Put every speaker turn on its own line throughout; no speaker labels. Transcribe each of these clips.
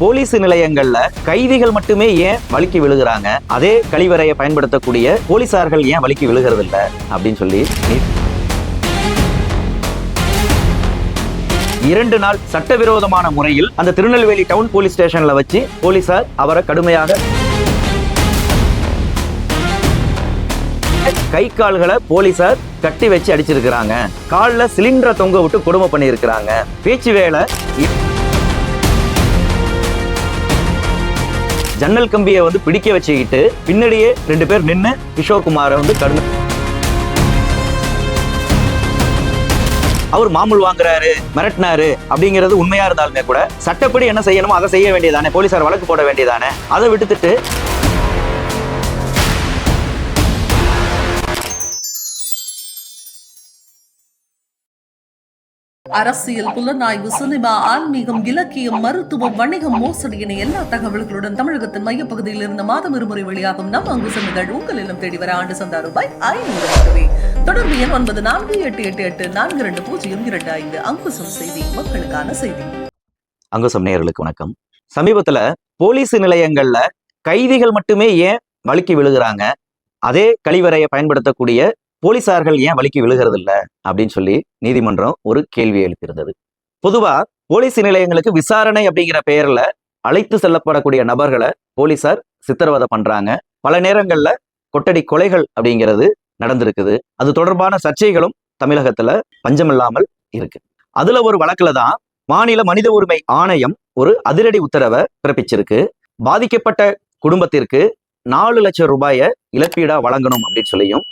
Police நிலையங்கள்ல கைதிகள் மட்டுமே ஏன் வலுக்கி விழுகிறாங்க? அதே கழிவறையை பயன்படுத்தக்கூடிய போலீசார்கள் ஏன் வழுக்கி விழுகிறது இல்ல அப்படின்னு சொல்லி இரண்டு நாள் சட்டவிரோதமான முறையில் அந்த திருநெல்வேலி டவுன் போலீஸ் ஸ்டேஷன்ல வச்சு போலீசார் அவரை கடுமையாக கை கால்களை போலீசார் கட்டி வச்சு அடிச்சிருக்கிறாங்க. கால்ல சிலிண்டரை தொங்க விட்டு கொடுமை பண்ணியிருக்கிறாங்க. பேச்சு வேலை ஜன்னல் கம்பியை வந்து பிடிக்க வச்சுக்கிட்டு பின்னாடியே ரெண்டு பேர் நின்னு கிஷோர் குமாரை வந்து கடுமை அவர் மாமூல் வாங்குறாரு மிரட்டினாரு அப்படிங்கிறது உண்மையா இருந்தாலுமே கூட சட்டப்படி என்ன செய்யணுமோ அதை செய்ய வேண்டியதானே போலீசார் வழக்கு போட வேண்டியதானே? அதை விட்டுட்டு
அரசியல் புலனாய்வு சினிமா ஆன்மீகம் இலக்கியம் மருத்துவம் வணிகம் மோசடி என எல்லா தகவல்களுடன் தமிழகத்தின் மையப்பகுதியில் இருந்து மாதம் இருமுறை வெளியாகும் நம் அங்கு சென்றுகள் உங்கள் இல்லம் தேடி வர ஆண்டு சந்தா ரூபாய் ஐநூறு மட்டுமே. தொடர்பு எண் ஒன்பது நான்கு எட்டு எட்டு எட்டு நான்கு இரண்டு பூஜ்ஜியம் இரண்டு ஐந்து. அங்குசம் செய்தி மக்களுக்கான செய்தி.
அங்குசம் நேர்களுக்கு வணக்கம். சமீபத்துல போலீஸ் நிலையங்கள்ல கைதிகள் மட்டுமே ஏன் வழுக்கி விழுகிறாங்க? அதே கழிவறையை பயன்படுத்தக்கூடிய போலீசார்கள் ஏன் வலிக்கு விழுகிறது அப்படின்னு சொல்லி நீதிமன்றம் ஒரு கேள்வி எழுப்பியிருந்தது. பொதுவா போலீஸ் நிலையங்களுக்கு விசாரணை அப்படிங்கிற பெயர்ல அழைத்து செல்லப்படக்கூடிய நபர்களை போலீசார் சித்திரவதை பண்றாங்க. பல நேரங்கள்ல கொட்டடி கொலைகள் அப்படிங்கிறது நடந்திருக்குது. அது தொடர்பான சர்ச்சைகளும் தமிழகத்துல பஞ்சமில்லாமல் இருக்கு. அதுல ஒரு வழக்குல தான் மாநில மனித உரிமை ஆணையம் ஒரு அதிரடி உத்தரவை பிறப்பிச்சிருக்கு. பாதிக்கப்பட்ட குடும்பத்திற்கு நாலு லட்சம் ரூபாயை இழப்பீடா வழங்கணும் அப்படின்னு சொல்லியும்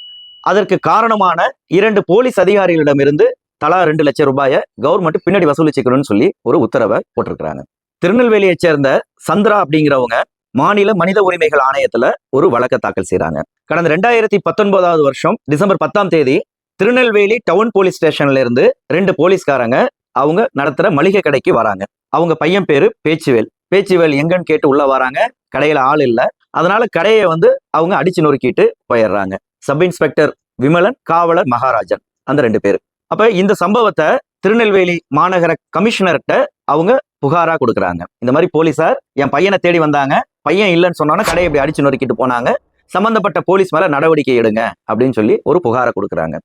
அதற்கு காரணமான இரண்டு போலீஸ் அதிகாரிகளிடமிருந்து தலா ரெண்டு லட்சம் ரூபாயை கவர்மெண்ட் பின்னாடி வசூலிச்சுக்கணும்னு சொல்லி ஒரு உத்தரவை போட்டிருக்கிறாங்க. திருநெல்வேலியைச் சேர்ந்த சந்திரா அப்படிங்கிறவங்க மாநில மனித உரிமைகள் ஆணையத்துல ஒரு வழக்கை தாக்கல் செய்றாங்க. கடந்த ரெண்டாயிரத்தி பத்தொன்பதாவது வருஷம் டிசம்பர் பத்தாம் தேதி திருநெல்வேலி டவுன் போலீஸ் ஸ்டேஷன்ல இருந்து ரெண்டு போலீஸ்காரங்க அவங்க நடத்துற மளிகை கடைக்கு வராங்க. அவங்க பையன் பேரு பேச்சுவேல். பேச்சுவேல் எங்கன்னு கேட்டு உள்ள வராங்க. கடையில ஆள் இல்லை. அதனால கடையை வந்து அவங்க அடிச்சு நொறுக்கிட்டு போயிடுறாங்க. சப் இன்ஸ்பெக்டர் விமலன் காவலர் மகாராஜன். அந்த ரெண்டு பேர். அப்ப இந்த சம்பவத்தை திருநெல்வேலி மாநகர கமிஷனர்கிட்ட அவங்க புகாரா கொடுக்குறாங்க. இந்த மாதிரி போலீசார் என் பையனை தேடி வந்தாங்க. பையன் இல்லைன்னு சொன்னோன்னா கடையை இப்படி அடிச்சு நொறுக்கிட்டு போனாங்க. சம்பந்தப்பட்ட போலீஸ் மேல நடவடிக்கை எடுங்க அப்படின்னு சொல்லி ஒரு புகாரை கொடுக்குறாங்க.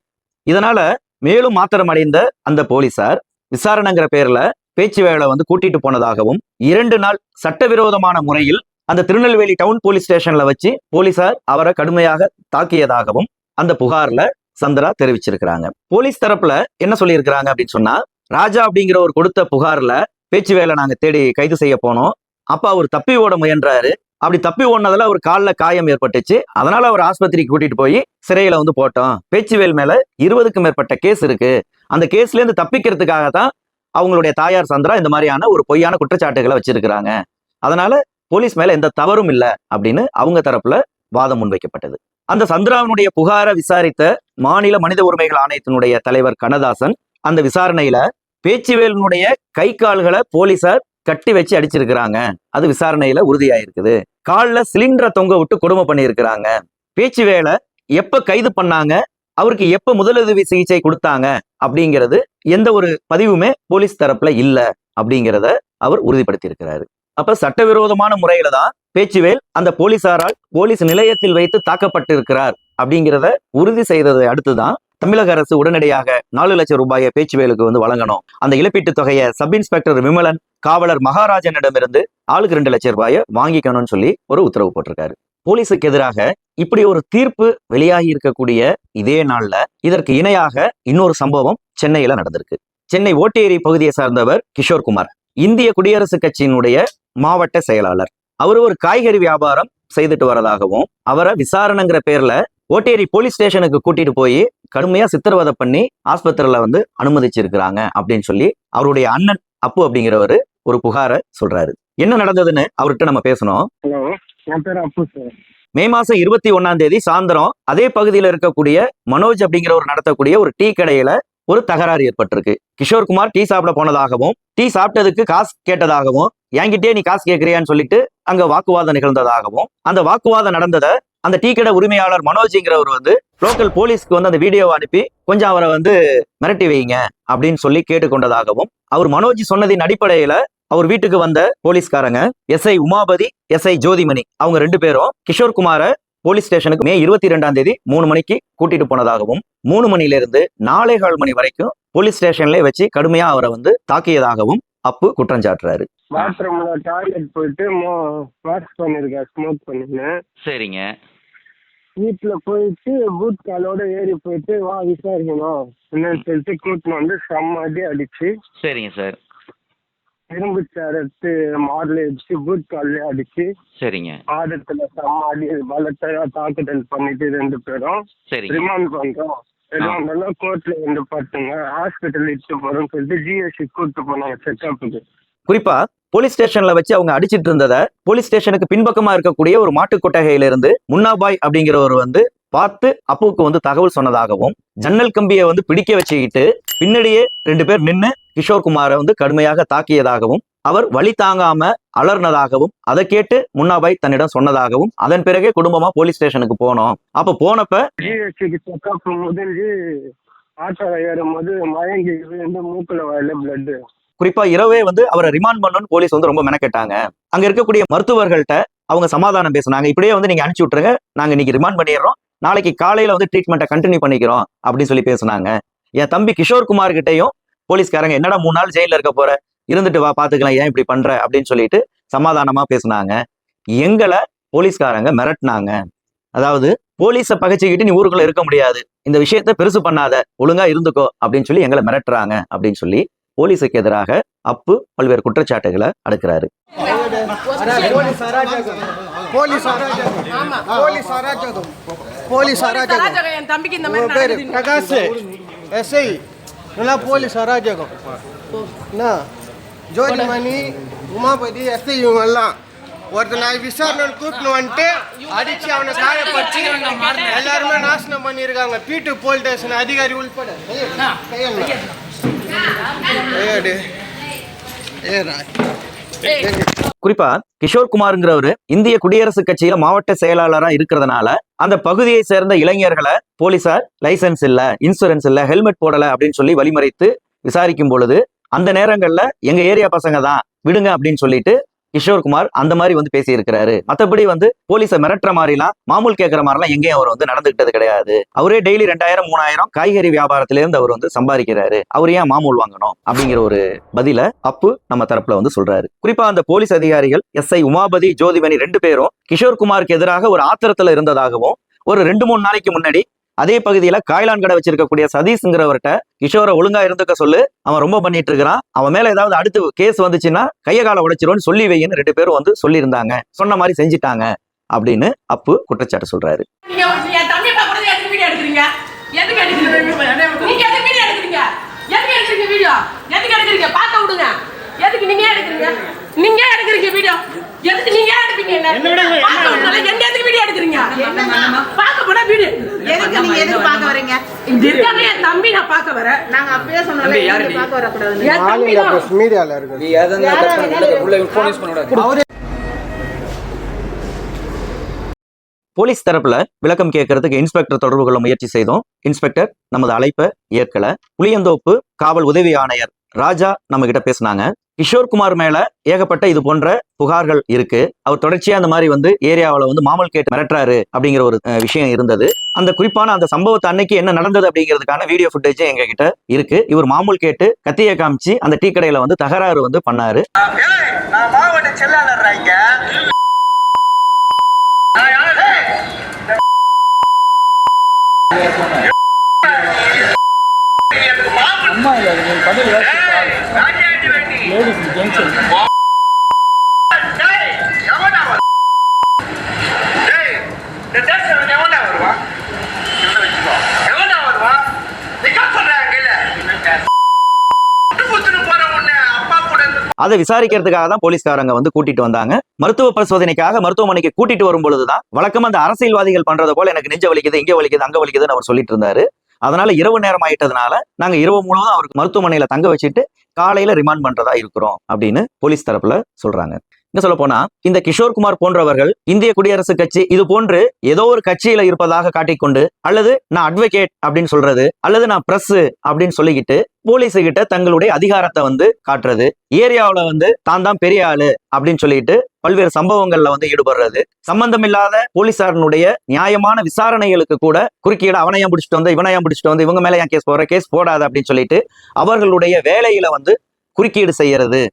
இதனால மேலும் மாத்திரம் அடைந்த அந்த போலீசார் விசாரணைங்கிற பேர்ல பேச்சு வேலை வந்து கூட்டிட்டு போனதாகவும் இரண்டு நாள் சட்டவிரோதமான முறையில் அந்த திருநெல்வேலி டவுன் போலீஸ் ஸ்டேஷன்ல வச்சு போலீசார் அவரை கடுமையாக தாக்கியதாகவும் அந்த புகார்ல சந்திரா தெரிவிச்சிருக்கிறாங்க. போலீஸ் தரப்புல என்ன சொல்லியிருக்கிறாங்க அப்படின்னு சொன்னா ராஜா அப்படிங்கிற ஒரு கொடுத்த புகார்ல பேச்சு வேலை நாங்க தேடி கைது செய்ய போனோம். அப்ப அவர் தப்பி ஓட முயன்றாரு. அப்படி தப்பி ஓடினதுல அவர் காலில் காயம் ஏற்பட்டுச்சு. அதனால அவர் ஆஸ்பத்திரிக்கு கூட்டிட்டு போய் சிறையில வந்து போட்டோம். பேச்சுவேல் மேல இருபதுக்கும் மேற்பட்ட கேஸ் இருக்கு. அந்த கேஸ்ல இருந்து தப்பிக்கிறதுக்காக தான் அவங்களுடைய தாயார் சந்திரா இந்த மாதிரியான ஒரு பொய்யான குற்றச்சாட்டுகளை வச்சிருக்கிறாங்க. அதனால போலீஸ் மேல எந்த தவறும் இல்லை அப்படின்னு அவங்க தரப்புல வாதம் முன்வைக்கப்பட்டது. அந்த சந்திராவினுடைய புகாரை விசாரித்த மாநில மனித உரிமைகள் ஆணையத்தினுடைய தலைவர் கண்ணதாசன் அந்த விசாரணையில பேச்சுவேலினுடைய கை கால்களை போலீசார் கட்டி வச்சு அடிச்சிருக்கிறாங்க. அது விசாரணையில உறுதியாயிருக்குது. கால்ல சிலிண்டரை தொங்க விட்டு கொடுமை பண்ணியிருக்கிறாங்க. பேச்சுவேலை எப்ப கைது பண்ணாங்க? அவருக்கு எப்ப முதலுதவி சிகிச்சை கொடுத்தாங்க? அப்படிங்கிறது எந்த ஒரு பதிவுமே போலீஸ் தரப்புல இல்ல அப்படிங்கிறத அவர் உறுதிப்படுத்தியிருக்கிறாரு. அப்ப சட்டவிரோதமான முறையில தான் பேச்சுவேல் அந்த போலீசாரால் போலீஸ் நிலையத்தில் வைத்து தாக்கப்பட்டிருக்கிறார் அப்படிங்கிறத உறுதி செய்ததை அடுத்துதான் தமிழக அரசு உடனடியாக நாலு லட்சம் ரூபாயை பேச்சுவேலுக்கு வந்து வழங்கணும். அந்த இழப்பீட்டுத் தொகையை சப் இன்ஸ்பெக்டர் விமலன் காவலர் மகாராஜனிடமிருந்து ஆளுக்கு ரெண்டு லட்சம் ரூபாயை வாங்கிக்கணும்னு சொல்லி ஒரு உத்தரவு போட்டிருக்காரு. போலீஸுக்கு எதிராக இப்படி ஒரு தீர்ப்பு வெளியாகி இருக்கக்கூடிய இதே நாள்ல இதற்கு இணையாக இன்னொரு சம்பவம் சென்னையில நடந்திருக்கு. சென்னை ஓட்டேரி பகுதியை சார்ந்தவர் கிஷோர் குமார். இந்திய குடியரசுக் கட்சியினுடைய மாவட்ட செயலாளர். அவர் ஒரு காய்கறி வியாபாரம் செய்துட்டு வரதாகவும் அவரை விசாரணைங்கிற பேர்ல ஓட்டேரி போலீஸ் ஸ்டேஷனுக்கு கூட்டிட்டு போய் கடுமையா சித்திரவதை பண்ணி ஆஸ்பத்திரியில வந்து அனுமதிச்சிருக்கிறாங்க அப்படின்னு சொல்லி அவருடைய அண்ணன் அப்பு அப்படிங்கிறவரு ஒரு புகாரை சொல்றாரு. என்ன நடந்ததுன்னு அவர்கிட்ட நம்ம பேசணும். மே மாசம் இருபத்தி ஒன்னாம் தேதி சாயந்தரம் அதே பகுதியில் இருக்கக்கூடிய மனோஜ் அப்படிங்கிறவர் நடத்தக்கூடிய ஒரு டீ கடையில ஒரு தகராறு ஏற்பட்டிருக்கு. கிஷோர் குமார் டீ சாப்பிட போனதாகவும் டீ சாப்பிட்டதுக்கு காசு கேட்டதாகவும் என்கிட்டயே நீ காசு கேட்கிறியான்னு சொல்லிட்டு அங்க வாக்குவாதம் நிகழ்ந்ததாகவும் அந்த வாக்குவாதம் நடந்ததை அந்த டீ கடை உரிமையாளர் மனோஜிங்கிறவர் வந்து லோக்கல் போலீஸ்க்கு வந்து அந்த வீடியோவை அனுப்பி கொஞ்சம் அவரை வந்து மிரட்டி வைங்க அப்படின்னு சொல்லி கேட்டுக்கொண்டதாகவும் அவர் மனோஜ் சொன்னதின் அடிப்படையில அவர் வீட்டுக்கு வந்த போலீஸ்காரங்க எஸ்ஐ உமாபதி எஸ்ஐ ஜோதிமணி அவங்க ரெண்டு பேரும் கிஷோர்குமார போலீஸ் ஸ்டேஷனுக்கு மே இருபத்தி ரெண்டாம் தேதி மூணு மணிக்கு கூட்டிட்டு போனதாகவும் மூணு மணில இருந்து நாலே கால் மணி வரைக்கும் போலீஸ் ஸ்டேஷன்ல வச்சு கடுமையா அவரை வந்து தாக்கியதாகவும் அப்பு குற்றம் சாட்டுறாரு.
பாத்ரூம்ல டாய்லெட் போயிட்டு வாஷ் பண்ணிருக்கேன் ஸ்மோக் பண்ணிருந்தேன்
சரிங்க.
வீட்டுல போயிட்டு பூத் காலோட ஏறி போயிட்டு வா விசாரிக்கணும். என்னன்னு சொல்லிட்டு கூட்டின்னு வந்து செம்ம அடி அடிச்சு
சரிங்க சார்.
இரும்பு சேர் எடுத்து மாடல அடிச்சு பூத் கால்ல அடிச்சு
சரிங்க.
ஆதத்துல செம்ம அடி பலத்தையா தாக்குதல் பண்ணிட்டு ரெண்டு பேரும் ரிமாண்ட் பண்றோம். எதுவும் கோர்ட்ல வந்து பாத்துங்க. ஹாஸ்பிட்டல் இட்டு போறோம்னு சொல்லிட்டு ஜிஎஸ்சி கூட்டு போனாங்க செக்அப்புக்கு
குறிப்பா போலீஸ் ஸ்டேஷன்ல வச்சு அவங்க அடிச்சிட்டு இருந்ததை போலீஸ் ஸ்டேஷனுக்கு பின்பக்கமா இருக்கக்கூடிய ஒரு மாட்டு கொட்டகையில இருந்து முன்னாபாய் அப்படிங்கிறவர் வந்து பார்த்து அப்புவுக்கு வந்து தகவல் சொன்னதாகவும் ஜன்னல் கம்பியை வந்து பிடிக்க வச்சுக்கிட்டு பின்னாடியே ரெண்டு பேர் நின்னு கிஷோர் குமாரை வந்து கடுமையாக தாக்கியதாகவும் அவர் வழி தாங்காம அலர்னதாகவும் அதை கேட்டு முன்னாபாய் தன்னிடம் சொன்னதாகவும் அதன் பிறகே குடும்பமா போலீஸ் ஸ்டேஷனுக்கு போனோம். அப்ப போனப்ப
ஜிஎஸ்டிக்கு செக்அப் முடிஞ்சு ஆட்டோ ஏறும் போது மயங்கி விழுந்து மூக்குல வாயில பிளட்
குறிப்பா இரவே வந்து அவரை ரிமாண்ட் பண்ணணும்னு போலீஸ் வந்து ரொம்ப மெனக்கெட்டாங்க. அங்க இருக்கக்கூடிய மருத்துவர்கள்ட்ட அவங்க சமாதானம் பேசுனாங்க. இப்படியே வந்து நீங்க அனுப்பிச்சு விட்டுருங்க. நாங்க இன்னைக்கு ரிமாண்ட் பண்ணிடுறோம். நாளைக்கு காலையில வந்து ட்ரீட்மெண்ட்டை கண்டினியூ பண்ணிக்கிறோம் அப்படின்னு சொல்லி பேசுனாங்க. என் தம்பி கிஷோர் குமார் கிட்டயும் போலீஸ்காரங்க என்னடா மூணு நாள் ஜெயில இருக்க போற? இருந்துட்டு வா பாத்துக்கலாம். ஏன் இப்படி பண்ற? அப்படின்னு சொல்லிட்டு சமாதானமா பேசுனாங்க. எங்களை போலீஸ்காரங்க மிரட்டினாங்க. அதாவது போலீஸை பகைச்சிக்கிட்டு நீ ஊருக்குள்ள இருக்க முடியாது. இந்த விஷயத்த பெருசு பண்ணாத. ஒழுங்கா இருந்துக்கோ. அப்படின்னு சொல்லி எங்களை மிரட்டுறாங்க அப்படின்னு சொல்லி போலீஸுக்கு எதிராக அப்பு பல்வேறு குற்றச்சாட்டுகளை அடுக்கிறாரு.
போலீஸ் நல்லா போலீஸ் அராஜகம் என்ன ஜோதிமணி உமாபதி எஸ்ஐ இவங்கெல்லாம் ஒருத்தர் நான் விசாரணை கூட்டின்னு வந்துட்டு அடிச்சு அவனை காயப்பட்டு எல்லாருமே நாசனம் பண்ணியிருக்காங்க பீட்டு போலீஸ் ஸ்டேஷன் அதிகாரி உள்பட கையெடு. கையெடு. ஏறா.
குறிப்பா கிஷோர் குமாருங்கிறவரு இந்திய குடியரசுக் கட்சியில மாவட்ட செயலாளரா இருக்கிறதுனால அந்த பகுதியை சேர்ந்த இளைஞர்களை போலீசார் லைசன்ஸ் இல்ல இன்சூரன்ஸ் இல்ல ஹெல்மெட் போடல அப்படின்னு சொல்லி வழிமறைத்து விசாரிக்கும் பொழுது அந்த நேரங்கள்ல எங்க ஏரியா பசங்க தான் விடுங்க அப்படின்னு சொல்லிட்டு கிஷோர்குமார் அந்த மாதிரி வந்து பேசி இருக்கிறாரு மத்தபடி வந்து போலீஸை மிரட்டுற மாதிரிலாம் மாமூல் கேட்கற மாதிரிலாம் எங்கேயும் அவர் வந்து நடந்துகிட்டது கிடையாது. அவரே டெய்லி ரெண்டாயிரம் மூணாயிரம் காய்கறி வியாபாரத்திலேருந்து அவர் வந்து சம்பாதிக்கிறாரு. அவர் ஏன் மாமூல் வாங்கணும்? அப்படிங்கிற ஒரு பதில அப்பு நம்ம தரப்புல வந்து சொல்றாரு. குறிப்பா அந்த போலீஸ் அதிகாரிகள் எஸ். ஐ. உமாபதி ஜோதிமணி ரெண்டு பேரும் கிஷோர் குமாருக்கு எதிராக ஒரு ஆத்திரத்துல இருந்ததாகவும் ஒரு ரெண்டு மூணு நாளைக்கு முன்னாடி அதே பகுதியில காய்லான் கடை வச்சிருக்கக்கூடிய சதீஷ்ங்கிறவர்கிட்ட கிஷோரை ஒழுங்கா இருந்துக்க சொல்லு. அவன் ரொம்ப பண்ணிட்டு இருக்கிறான் அவன் மேல ஏதாவது அடுத்து கேஸ் வந்துச்சுன்னா கைய கால உடைச்சிருவோன்னு சொல்லி வைன்னு ரெண்டு பேரும் வந்து சொல்லியிருந்தாங்க. சொன்ன மாதிரி செஞ்சுட்டாங்க அப்படின்னு அப்பு குற்றச்சாட்டு சொல்றாரு.
எதுக்கு நீங்க எடுக்கிறீங்க? நீங்க எடுக்கிறீங்க வீடியோ எதுக்கு நீங்க எடுப்பீங்க என்ன? பார்க்க விடுங்க என்ன? எதுக்கு வீடியோ எடுக்கிறீங்க? பார்க்க போனா வீடியோ
எதுக்கு நீங்க எதுக்கு பார்க்க வரீங்க?
இங்க இருக்காங்க என் தம்பி நான் பார்க்க வரேன்.
நாங்க அப்பயே சொன்னோம்ல எதுக்கு பார்க்க வரக்கூடாது
என் தம்பி
ஆளுங்க
தான்.
press மீடியால இருக்கு அவரே
போலீஸ் தரப்புல விளக்கம் கேட்கறதுக்கு இன்ஸ்பெக்டர் தொடர்பு கொள்ள முயற்சி செய்தோம். இன்ஸ்பெக்டர் நமது அழைப்பை ஏற்கல. புளியந்தோப்பு காவல் உதவி ஆணையர் ராஜா நம்ம கிட்ட பேசினாங்க. கிஷோர் குமார் மேல ஏகப்பட்ட இது போன்ற புகார்கள் இருக்கு. அவர் தொடர்ச்சியா அந்த மாதிரி வந்து ஏரியாவில் வந்து மாமல் கேட்டு மிரட்டுறாரு அப்படிங்கிற ஒரு விஷயம் இருந்தது. அந்த குறிப்பான அந்த சம்பவத்தை அன்னைக்கு என்ன நடந்தது அப்படிங்கிறதுக்கான வீடியோ ஃபுட்டேஜ் எங்க கிட்ட இருக்கு. இவர் மாமூல் கேட்டு கத்தியை காமிச்சு அந்த டீ கடையில வந்து தகராறு வந்து பண்ணாரு
நான் மாவட்ட செல்லாளர் இங்க போற உன்னை அப்பா கூட இருந்து
அதை விசாரிக்கிறதுக்காக தான் போலீஸ்காரங்க வந்து கூட்டிட்டு வந்தாங்க. மருத்துவ பரிசோதனைக்காக மருத்துவமனைக்கு கூட்டிட்டு வரும் பொழுதுதான் வழக்கமா அந்த அரசியல்வாதிகள் பண்றது போல எனக்கு நெஞ்ச வலிக்குது இங்க வலிக்குது அங்க வலிக்குதுன்னு அவர் சொல்லிட்டு இருந்தாரு. அதனால இரவு நேரம் ஆயிட்டதுனால நாங்க இரவு முழுவதும் அவருக்கு மருத்துவமனையில தங்க வச்சுட்டு காலையில ரிமாண்ட் பண்றதா இருக்கிறோம் அப்படின்னு போலீஸ் தரப்புல சொல்றாங்க. இன்னும் சொல்ல போனா இந்த கிஷோர்குமார் போன்றவர்கள் இந்திய குடியரசு கட்சி இது போன்று ஏதோ ஒரு கட்சியில இருப்பதாக காட்டிக்கொண்டு அல்லது நான் அட்வொகேட் அப்படின்னு சொல்றது அல்லது நான் பிரஸ் அப்படின்னு சொல்லிக்கிட்டு போலீஸ் கிட்ட தங்களுடைய அதிகாரத்தை வந்து காட்டுறது ஏரியாவில் வந்து தான் தான் பெரிய ஆளு அப்படின்னு சொல்லிட்டு பல்வேறு சம்பவங்கள்ல வந்து ஈடுபடுறது. சம்பந்தமில்லாத போலீசாரனுடைய நியாயமான விசாரணைகளுக்கு கூட குறுக்கீடு அவனையும் பிடிச்சிட்டு வந்து இவனையும் பிடிச்சிட்டு வந்து இவங்க மேல ஏன் கேஸ் போடுற கேஸ் போடாது அப்படின்னு சொல்லிட்டு அவர்களுடைய வேலையில வந்து குறுக்கீடு செய்யறது.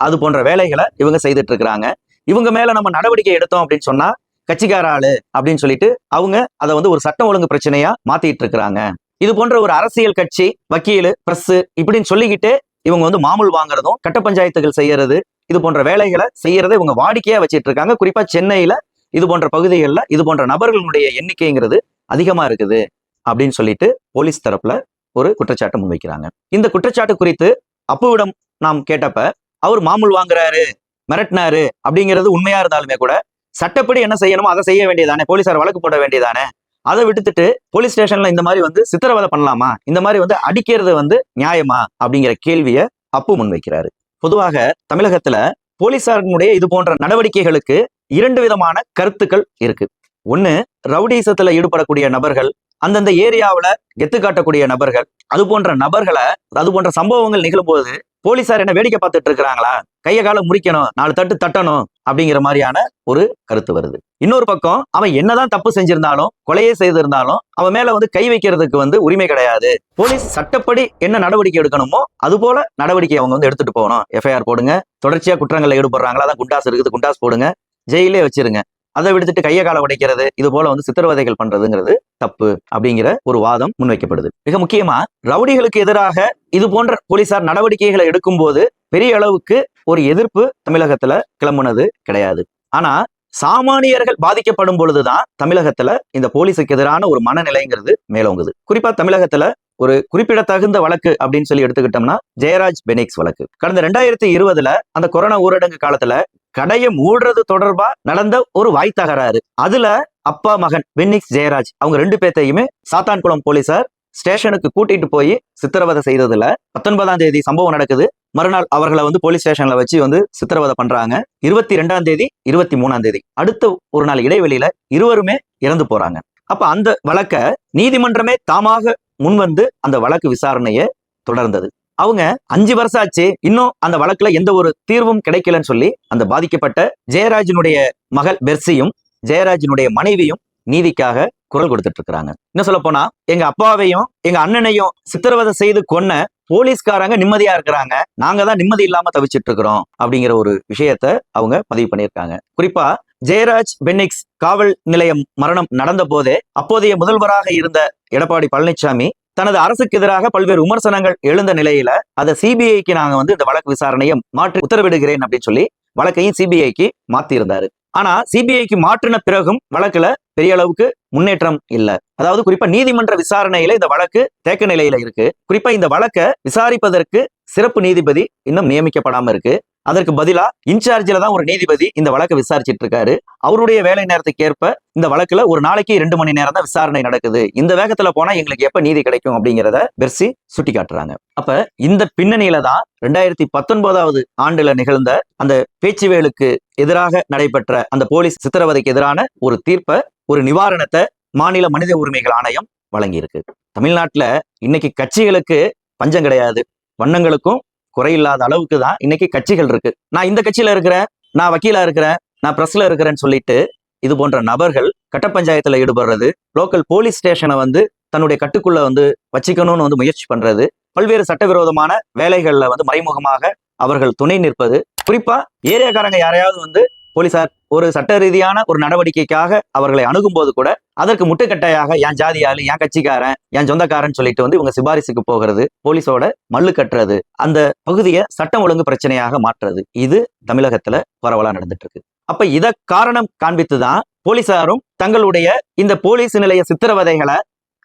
அது போன்ற வேலைகளை இவங்க செய்துட்டு இருக்கிறாங்க இவங்க மேல நம்ம நடவடிக்கை எடுத்தோம் அப்படின்னு சொன்னா கட்சிக்கார ஆளு அப்படின்னு சொல்லிட்டு அவங்க அதை வந்து ஒரு சட்டம் ஒழுங்கு பிரச்சனையா மாத்திட்டு இருக்கிறாங்க இது போன்ற ஒரு அரசியல் கட்சி வக்கீல் பிரஸ் இப்படின்னு சொல்லிக்கிட்டு இவங்க வந்து மாமூல் வாங்குறதும் கட்ட பஞ்சாயத்துகள் செய்யறது இது போன்ற வேலைகளை செய்யறதை இவங்க வாடிக்கையா வச்சிட்டு இருக்காங்க குறிப்பா சென்னையில இது போன்ற பகுதிகளில் இது போன்ற நபர்களுடைய எண்ணிக்கைங்கிறது அதிகமா இருக்குது அப்படின்னு சொல்லிட்டு போலீஸ் தரப்புல ஒரு குற்றச்சாட்டு முன்வைக்கிறாங்க. இந்த குற்றச்சாட்டு குறித்து அப்புவிடம் நாம் கேட்டப்ப அவர் மாமூல் வாங்குறாரு மிரட்டினாரு அப்படிங்கிறது உண்மையா இருந்தாலுமே கூட சட்டப்படி என்ன செய்யணுமோ அதை செய்ய வேண்டியதானே போலீசார் வழக்கு போட வேண்டியதானே அதை விட்டுட்டு போலீஸ் ஸ்டேஷன்ல இந்த மாதிரி வந்து சித்திரவதை பண்ணலாமா? இந்த மாதிரி வந்து அடிக்கிறது வந்து நியாயமா? அப்படிங்கிற கேள்வியை அப்பு முன்வைக்கிறாரு பொதுவாக தமிழகத்துல போலீசாரினுடைய இது போன்ற நடவடிக்கைகளுக்கு இரண்டு விதமான கருத்துக்கள் இருக்கு. ஒண்ணு ரவுடிசத்துல ஈடுபடக்கூடிய நபர்கள் அந்தந்த ஏரியாவுல கெத்து காட்டக்கூடிய நபர்கள் அது போன்ற நபர்களை அது போன்ற சம்பவங்கள் நிகழும்போது போலீசார் என்ன வேடிக்கை பார்த்துட்டு இருக்கிறாங்களா? கைய காலம் முறிக்கணும் நாலு தட்டு தட்டணும் அப்படிங்கிற மாதிரியான ஒரு கருத்து வருது. இன்னொரு பக்கம் அவன் என்னதான் தப்பு செஞ்சிருந்தாலும் கொலையே செய்திருந்தாலும் அவன் மேல வந்து கை வைக்கிறதுக்கு வந்து உரிமை கிடையாது. போலீஸ் சட்டப்படி என்ன நடவடிக்கை எடுக்கணுமோ அது போல நடவடிக்கை அவங்க வந்து எடுத்துட்டு போகணும். எஃப்ஐஆர் போடுங்க. தொடர்ச்சியா குற்றங்களில் ஈடுபடுறாங்களா? அதான் குண்டாஸ் இருக்குது குண்டாஸ் போடுங்க. ஜெயிலே வச்சிருங்க. அதை விடுத்துட்டு கைய கால உடைக்கிறது இது போல வந்து சித்திரவதைகள் பண்றதுங்கிறது தப்பு அப்படிங்கிற ஒரு வாதம் முன்வைக்கப்படுது. மிக முக்கியமா ரவுடிகளுக்கு எதிராக இது போன்ற போலீசார் நடவடிக்கைகளை எடுக்கும் போது பெரிய அளவுக்கு ஒரு எதிர்ப்பு தமிழகத்துல கிளம்புனது கிடையாது. ஆனா சாமானியர்கள் பாதிக்கப்படும் பொழுதுதான் தமிழகத்துல இந்த போலீஸுக்கு எதிரான ஒரு மனநிலைங்கிறது மேலோங்குது. குறிப்பா தமிழகத்துல ஒரு குறிப்பிடத்தகுந்த வழக்கு அப்படின்னு சொல்லி எடுத்துக்கிட்டோம்னா ஜெயராஜ் பெனிக்ஸ் வழக்கு. கடந்த ரெண்டாயிரத்தி இருபதுல அந்த கொரோனா ஊரடங்கு காலத்துல கடையை மூடுறது தொடர்பா நடந்த ஒரு வாய் தகராறு அதுல அப்பா மகன் வின்னிக்ஸ் ஜெயராஜ் அவங்க ரெண்டு பேர்த்தையுமே சாத்தான்குளம் போலீசார் ஸ்டேஷனுக்கு கூட்டிட்டு போய் சித்திரவதை செய்ததுல பத்தொன்பதாம் தேதி சம்பவம் நடக்குது. மறுநாள் அவர்களை வந்து போலீஸ் ஸ்டேஷன்ல வச்சு வந்து சித்திரவதை பண்றாங்க. இருபத்தி ரெண்டாம் தேதி இருபத்தி மூணாம் தேதி. அடுத்த ஒரு நாள் இடைவெளியில இருவருமே இறந்து போறாங்க. அப்ப அந்த வழக்க நீதிமன்றமே தாமாக முன்வந்து அந்த வழக்கு விசாரணையை தொடர்ந்தது. அவங்க அஞ்சு வருஷம் ஆச்சு. இன்னும் அந்த வழக்குல எந்த ஒரு தீர்வும் கிடைக்கலன்னு சொல்லி அந்த பாதிக்கப்பட்ட ஜெயராஜினுடைய மகள் பெர்சியும் ஜெயராஜினுடைய மனைவியும் நீதிக்காக குரல் கொடுத்துட்டு இருக்கிறாங்க. இன்னும் சொல்ல போனா எங்க அப்பாவையும் எங்க அண்ணனையும் சித்திரவதை செய்து கொன்ன போலீஸ்காரங்க நிம்மதியா இருக்கிறாங்க. நாங்க தான் நிம்மதி இல்லாம தவிச்சிட்டு இருக்கிறோம் அப்படிங்கிற ஒரு விஷயத்த அவங்க பதிவு பண்ணியிருக்காங்க. குறிப்பா ஜெயராஜ் பென்னிக்ஸ் காவல் நிலையம் மரணம் நடந்த போதே அப்போதைய முதல்வராக இருந்த எடப்பாடி பழனிசாமி தனது அரசுக்கு எதிராக பல்வேறு விமர்சனங்கள் எழுந்த நிலையில அதை சிபிஐக்கு நாங்க வந்து இந்த வழக்கு விசாரணையை மாற்றி உத்தரவிடுகிறேன் அப்படின்னு சொல்லி வழக்கையும் சிபிஐக்கு மாத்தி இருந்தாரு ஆனா சிபிஐக்கு மாற்றின பிறகும் வழக்குல பெரிய அளவுக்கு முன்னேற்றம் இல்ல. அதாவது குறிப்பா நீதிமன்ற விசாரணையில இந்த வழக்கு தேக்க நிலையில இருக்கு. குறிப்பா இந்த வழக்கை விசாரிப்பதற்கு சிறப்பு நீதிபதி இன்னும் நியமிக்கப்படாம இருக்கு. அதற்கு பதிலா இன்சார்ஜில தான் ஒரு நீதிபதி இந்த வழக்கை விசாரிச்சிட்டு இருக்காரு. அவருடைய வேலை நேரத்துக்கு ஏற்ப இந்த வழக்குல ஒரு நாளைக்கு ரெண்டு மணி நேரம் தான் விசாரணை நடக்குது. இந்த வேகத்துல போனா எங்களுக்கு எப்ப நீதி கிடைக்கும் அப்படிங்கிறத பெர்சி சுட்டி காட்டுறாங்க அப்ப இந்த பின்னணியில தான் ரெண்டாயிரத்தி பத்தொன்பதாவது ஆண்டுல நிகழ்ந்த அந்த பேச்சுவேலுக்கு எதிராக நடைபெற்ற அந்த போலீஸ் சித்திரவதைக்கு எதிரான ஒரு தீர்ப்பை ஒரு நிவாரணத்தை மாநில மனித உரிமைகள் ஆணையம் வழங்கியிருக்கு. தமிழ்நாட்டுல இன்னைக்கு கட்சிகளுக்கு பஞ்சம் கிடையாது. வண்ணங்களுக்கும் குறையில்லாத அளவுக்கு தான் இன்னைக்கு கட்சிகள் இருக்கு. நான் இந்த கட்சியில இருக்கிறேன் நான் வக்கீலா இருக்கிறேன் நான் பிரஸ்ல இருக்கிறேன்னு சொல்லிட்டு இது போன்ற நபர்கள் கட்ட பஞ்சாயத்துல ஈடுபடுறது லோக்கல் போலீஸ் ஸ்டேஷனை வந்து தன்னுடைய கட்டுக்குள்ள வந்து வச்சுக்கணும்னு வந்து முயற்சி பண்றது பல்வேறு சட்டவிரோதமான வேலைகள்ல வந்து மறைமுகமாக அவர்கள் துணை நிற்பது. குறிப்பா ஏரியாக்காரங்க யாரையாவது வந்து போலீசார் ஒரு சட்ட ரீதியான ஒரு நடவடிக்கைக்காக அவர்களை அணுகும் போது கூட அதற்கு முட்டுக்கட்டையாக என் ஜாதியாளு என் கட்சிக்காரன் என் சொந்தக்காரன் சொல்லிட்டு வந்து இவங்க சிபாரிசுக்கு போகிறது போலீஸோட மல்லு கட்டுறது அந்த பகுதியை சட்டம் ஒழுங்கு பிரச்சனையாக மாற்றுறது. இது தமிழகத்துல பரவலா நடந்துட்டு இருக்கு அப்ப இத காரணம் காண்பித்துதான் போலீசாரும் தங்களுடைய இந்த போலீஸ் நிலைய சித்திரவதைகளை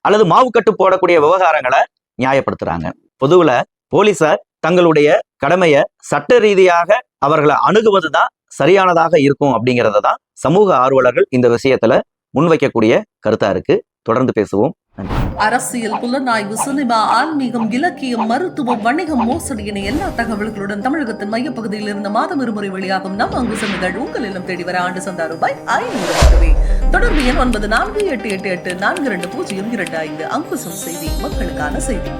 அல்லது மாவு கட்டு போடக்கூடிய விவகாரங்களை நியாயப்படுத்துறாங்க. பொதுவுல போலீசார் தங்களுடைய கடமையை சட்ட ரீதியாக அவர்களை அணுகுவதுதான் சரியானதாக இருக்கும் அப்படிங்கிறத தான் சமூக ஆர்வலர்கள் இந்த விஷயத்துல முன்வைக்கக்கூடிய கருத்தா இருக்கு. தொடர்ந்து பேசுவோம்.
அரசியல் புலனாய்வு சினிமா ஆன்மீகம் இலக்கியம் மருத்துவம் வணிகம் மோசடி என எல்லா தகவல்களுடன் தமிழகத்தின் மையப்பகுதியில் இருந்து மாதம் இருமுறை வெளியாகும் நம் அங்கு நிகழ் உங்கள் இல்லம் தேடி வர ஆண்டு சந்தா ரூபாய் ஐநூறு ரூபாய் தொடர்பு எண் ஒன்பது நான்கு எட்டு எட்டு எட்டு நான்கு இரண்டு பூஜ்ஜியம் இரண்டு ஐந்து. அங்குசம் செய்தி மக்களுக்கான செய்தி.